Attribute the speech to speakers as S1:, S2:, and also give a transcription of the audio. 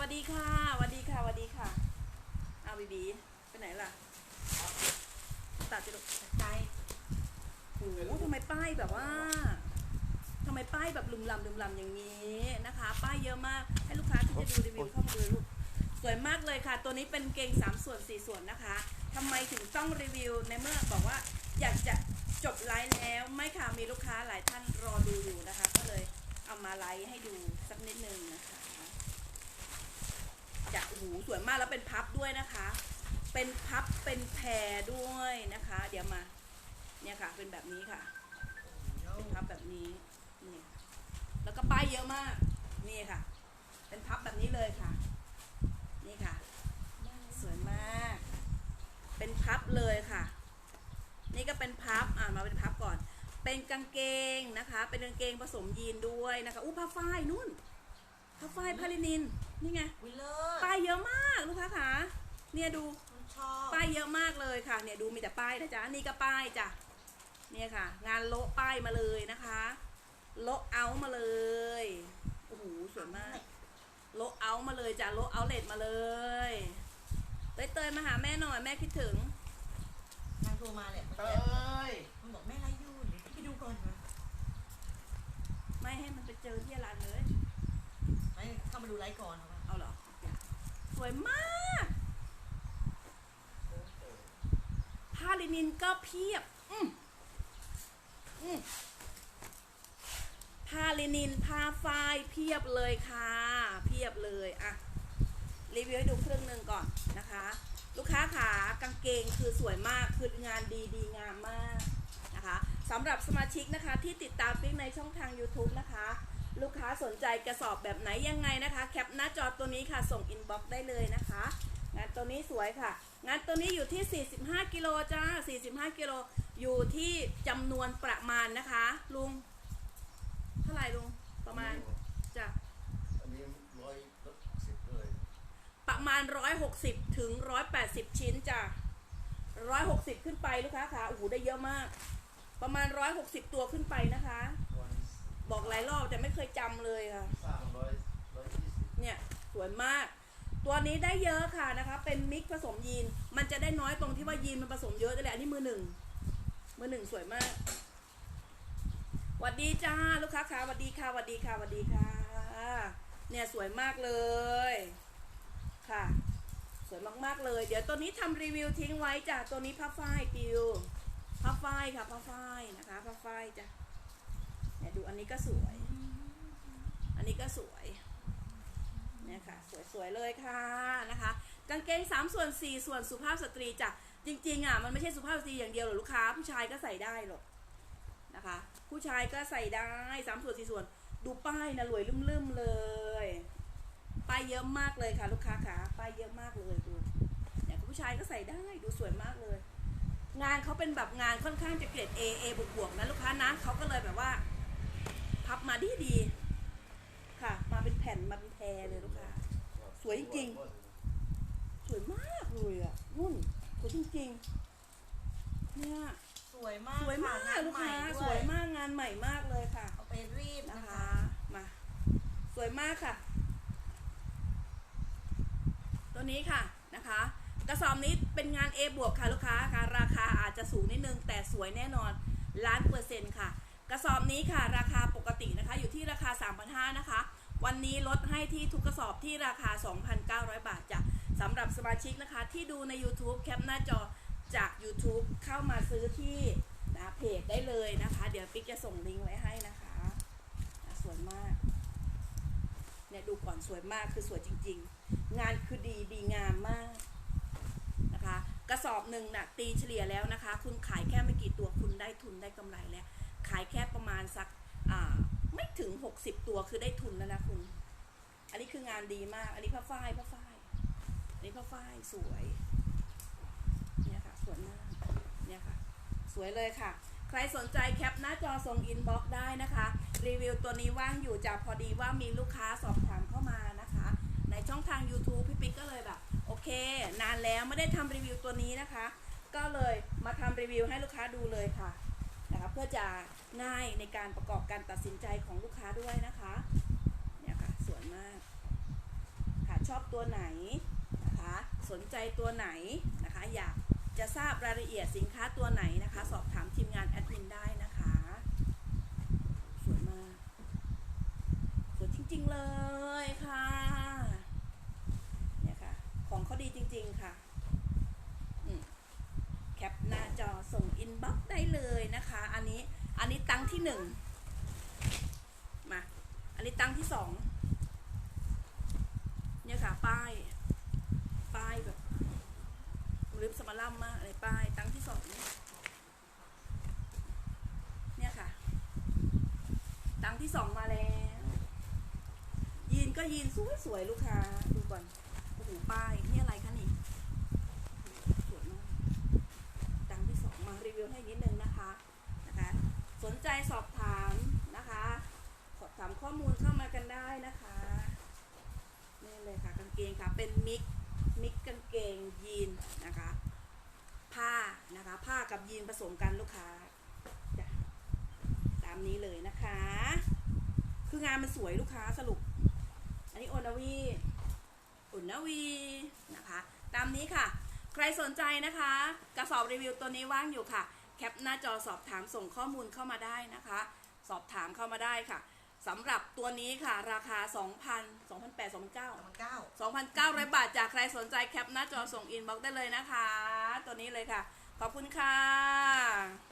S1: วัสดีค่ะสวัสดีค่ะสวัสดีค่ะ เอาบีบีไปไหนล่ะ ตัดจิลูก
S2: ใจ
S1: โอ้โหทำไมป้ายแบบว่าทำไมป้ายแบบลุมลำลุมลำอย่างนี้นะคะ ป้ายเยอะมากให้ลูกค้าที่จะดูรีวิวเข้ามาดูลูกสวยมากเลยค่ะ ตัวนี้เป็นเกง 3 ส่วน 4 ส่วนนะคะทำไมถึงต้องรีวิวในเมื่อบอกว่าอยากจะจบไลฟ์แล้ว ไม่ค่ะมีลูกค้าหลายท่านรอดูอยู่นะคะ ก็เลยเอามาไลฟ์ให้ดูสักนิดนึงนะคะ จะโอ้โหสวยมากแล้วเป็นพับด้วยนะคะ เป็นพับเป็นแพรด้วยนะคะ เดี๋ยวมาเนี่ยค่ะ เป็นแบบนี้ค่ะเป็นพับแบบนี้นี่แล้วก็ป้ายเยอะมากนี่ค่ะ เป็นพับแบบนี้เลยค่ะ นี่ค่ะ สวยมาก เป็นพับเลยค่ะ นี่ก็เป็นพับอ่ามาเป็นพับก่อน เป็นกางเกงนะคะ เป็นกางเกงผสมยีนด้วยนะคะอู้ผ้าฝ้ายนู่นผ้าฝ้ายพาลินิน นี่ไง
S2: วิลเลอร์
S1: ป้ายเยอะมากลูกค้าคะเนี่ยดู
S2: มันชอบ
S1: ป้ายเยอะมากเลยค่ะ เนี่ยดูมีแต่ป้ายนะจ๊ะนี่ก็ป้ายจ้ะเนี่ยค่ะ งานโละป้ายมาเลยนะคะโละเอามาเลยโอ้โหสวยมากโละเอามาเลยจ้ะโละเอาเลทมาเลยเต้ยเตยมาหาแม่หน่อยแม่คิดถึง
S2: นางโทรมาแหละ
S3: เอ้ย
S2: มันบอกแม่ไรอยู่เดี๋ยวพี่ไปดูก่อนนะ
S1: ไม่ให้มันไปเจอที่ร้านเลย
S2: ไม่เข้ามา ดูไลฟ์ก่อนเอาป่ะ
S1: เอาเหรอจ้ะสวยมาก ผ้าลินินก็เพียบ อืมอืมผ้าลินินผ้าฝ้ายเพียบเลยค่ะ เพียบเลยอะรีวิวให้ดูครึ่งหนึ่งก่อนนะคะ ลูกค้าขากางเกงคือสวยมากคืองานดีดีงามมากนะคะสำหรับสมาชิกนะคะที่ติดตามปิ๊กในช่องทาง YouTube นะคะ ลูกค้าสนใจกระสอบแบบไหนยังไงนะคะ แคปหน้าจอตัวนี้ค่ะ ส่งอินบ็อกซ์ได้เลยนะคะ งานตัวนี้สวยค่ะ งานตัวนี้อยู่ที่ 45กิโลจ้า45กิโลอยู่ที่จำนวนประมาณนะคะ ลุง เท่าไหร่ลุงประมาณจ้ะ
S3: อันนี้ร้อยสิบเลย
S1: ประมาณ 160ถึง180 ชิ้นจ้ะ160 ขึ้นไปลูกค้าค่ะโอ้โหได้เยอะมาก ประมาณ 160 ตัวขึ้นไปนะคะ
S3: วัน
S1: บอกหลายรอบแต่ไม่เคยจำเลยค่ะ
S3: สร้างร้อยร้อยยี่สิบ
S1: เนี่ยสวยมาก ตัวนี้ได้เยอะค่ะนะคะ เป็นมิกซ์ผสมยีน มันจะได้น้อยตรงที่ว่ายีนมันผสมเยอะนี่แหละอันนี้มือหนึ่ง มือหนึ่งสวยมากหวัดดีจ้าลูกค้าค่ะหวัดดีค่ะหวัดดีค่ะหวัดดีค่ะ เนี่ยสวยมากเลย ค่ะ สวยมากๆเลย เดี๋ยวตัวนี้ทำรีวิวทิ้งไว้จ้ะตัวนี้ผ้าฝ้ายปิวผ้าฝ้ายค่ะผ้าฝ้ายนะคะผ้าฝ้ายจ้ะเนี่ยดูอัน นี้ก็สวย อันนี้ก็สวยเนี่ยค่ะ สวยๆเลยค่ะนะคะ กางเกง3ส่วน4ส่วนสุภาพสตรีจ้ะจริงๆอะมันไม่ใช่สุภาพสตรีอย่างเดียวหรอกลูกค้า ผู้ชายก็ใส่ได้หรอกนะคะ ผู้ชายก็ใส่ได้3ส่วน4ส่วนดูป้ายนะรวยลืมๆเลยป้ายเยอะมากเลยค่ะ ลูกค้าค่ะป้ายเยอะมากเลยดูเนี่ยผู้ชายก็ใส่ได้ดูสวยมากเลย งานเขาเป็นแบบงานค่อนข้างจะเกรด A A บวกๆนะลูกค้านะเขาก็เลยแบบว่า พับมาดีดีๆค่ะ มาเป็นแผ่นมาเป็นแพรเลยลูกค้าสวยจริงสวยมากเลยอะนุ่นสวยจริงๆเนี่ย
S2: สวยมาก
S1: สวยมาก
S2: ค่ะ
S1: ลูกค้า
S2: งน
S1: ส
S2: ให
S1: วยมากงานใหม่มากเลยค่ะ
S2: เอาไปรีด
S1: นะ
S2: นะคะ
S1: คะมาสวยมากค่ะ ตัวนี้ค่ะนะคะ กระสอบนี้เป็นงาน A บวกค่ะลูกค้าค่ะ ราคาอาจจะสูงนิดนึงแต่สวยแน่นอนล้านเปอร์เซ็นต์ค่ะ กระสอบนี้ค่ะราคาปกตินะคะอยู่ที่ราคา 3,500นะคะ วันนี้ลดให้ที่ทุกกระสอบที่ราคา 2,900 บาทจ้ะสำหรับสมาชิกนะคะ ที่ดูใน YouTube แคปหน้าจอจาก YouTube เข้ามาซื้อที่นะเพจได้เลยนะคะ เดี๋ยวปิ๊กจะส่งลิงก์ไว้ให้นะคะนะสวยมากเนี่ยดูก่อนสวยมากคือสวยจริง ๆ งานคือดีดีงามมากนะคะ กระสอบหนึ่งนะ่ะตีเฉลี่ยแล้วนะคะ คุณขายแค่ไม่กี่ตัวคุณได้ทุนได้กำไรแล้ว ขายแค่ประมาณสักไม่ถึง 60 ตัวคือได้ทุนแล้วนะคุณ อันนี้คืองานดีมาก อันนี้ผ้าฝ้ายผ้าฝ้ายอันนี้ผ้าฝ้ายสวย เนี่ยค่ะสวยมากเนี่ยค่ะ สวยเลยค่ะ ใครสนใจแคปหน้าจอส่งอินบ็อกซ์ได้นะคะ รีวิวตัวนี้ว่างอยู่จะพอดีว่ามีลูกค้าสอบถามเข้ามานะคะ ในช่องทาง YouTube พี่ปิ๊กก็เลยแบบ โอเค นานแล้วไม่ได้ทำรีวิวตัวนี้นะคะ ก็เลยมาทำรีวิวให้ลูกค้าดูเลยค่ะ เพื่อจะง่ายในการประกอบการตัดสินใจของลูกค้าด้วยนะคะเนี่ยค่ะสวยมากค่ะชอบตัวไหนนะคะสนใจตัวไหนนะคะอยากจะทราบรายละเอียดสินค้าตัวไหนนะคะ สอบถามทีมงานแอดมินได้นะคะสวยมากสวยจริงๆเลยค่ะเนี่ยค่ะของเขาดีจริง ๆค่ะ แคปหน้าจอส่งอินบ็อกซ์ได้เลยนะคะ อันนี้อันนี้ตั้งที่หนึ่งมา อันนี้ตั้งที่สองเนี่ยค่ะ ป้าย ป้ายแบบริบสมาลัมมากเลยป้ายตั้งที่สองเนี่ยค่ะ ตั้งที่สองมาแล้ว ยีนก็ยีนสวยๆลูกค้า ดูก่อนโอ้โหป้าย นี่อะไรคะนี่ สวยมาก ตั้งที่สองมารีวิวให้นิดนึงนะคะ นะคะ สน ใจสอบถามนะคะ สอบถามข้อมูลเข้ามากันได้นะคะนี่เลยค่ะกางเกงค่ะเป็นมิกมิกกางเกงยีนนะคะ ผ้านะคะผ้ากับยีนผสมกันลูกค้าตามนี้เลยนะคะ คืองานมันสวยลูกค้าสรุป อันนี้โอนาวีอุนนาวีนะคะ ตามนี้ค่ะ ใครสนใจนะคะ กระสอบรีวิวตัวนี้ว่างอยู่ค่ะ แคปหน้าจอสอบถามส่งข้อมูลเข้ามาได้นะคะ สอบถามเข้ามาได้ค่ะสำหรับตัวนี้ค่ะ ราคา 2,000 2,800 2,900
S2: สามพันเก้า
S1: 2,900 บาทจากใครสนใจแคปหน้าจอส่งอินบ็อกซ์ได้เลยนะคะ ตัวนี้เลยค่ะ ขอบคุณค่ะ